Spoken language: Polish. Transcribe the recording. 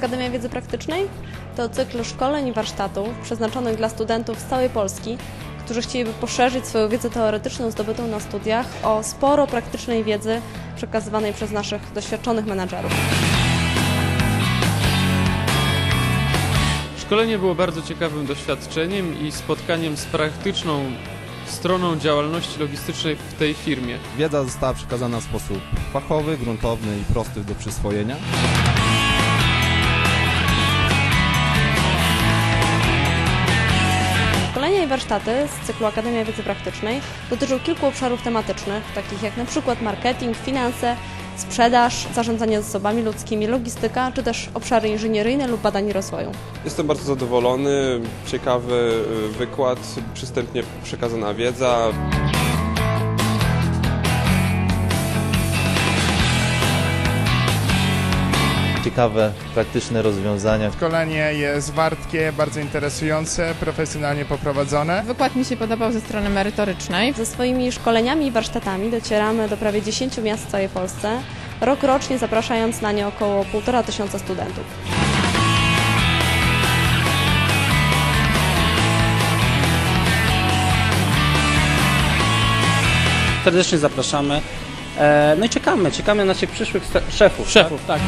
Akademia Wiedzy Praktycznej? To cykl szkoleń i warsztatów przeznaczonych dla studentów z całej Polski, którzy chcieliby poszerzyć swoją wiedzę teoretyczną zdobytą na studiach o sporo praktycznej wiedzy przekazywanej przez naszych doświadczonych menadżerów. Szkolenie było bardzo ciekawym doświadczeniem i spotkaniem z praktyczną stroną działalności logistycznej w tej firmie. Wiedza została przekazana w sposób fachowy, gruntowny i prosty do przyswojenia. I warsztaty z cyklu Akademia Wiedzy Praktycznej dotyczą kilku obszarów tematycznych, takich jak przykład marketing, finanse, sprzedaż, zarządzanie zasobami ludzkimi, logistyka, czy też obszary inżynieryjne lub badań rozwoju. Jestem bardzo zadowolony, ciekawy y, wykład, przystępnie przekazana wiedza. Ciekawe, praktyczne rozwiązania. Szkolenie jest wartkie, bardzo interesujące, profesjonalnie poprowadzone. Wykład mi się podobał ze strony merytorycznej. Ze swoimi szkoleniami i warsztatami docieramy do prawie 10 miast w całej Polsce, rok rocznie zapraszając na nie około 1,5 tysiąca studentów. Serdecznie zapraszamy. E, No i czekamy, czekamy na naszych przyszłych szefów. Szefów, tak.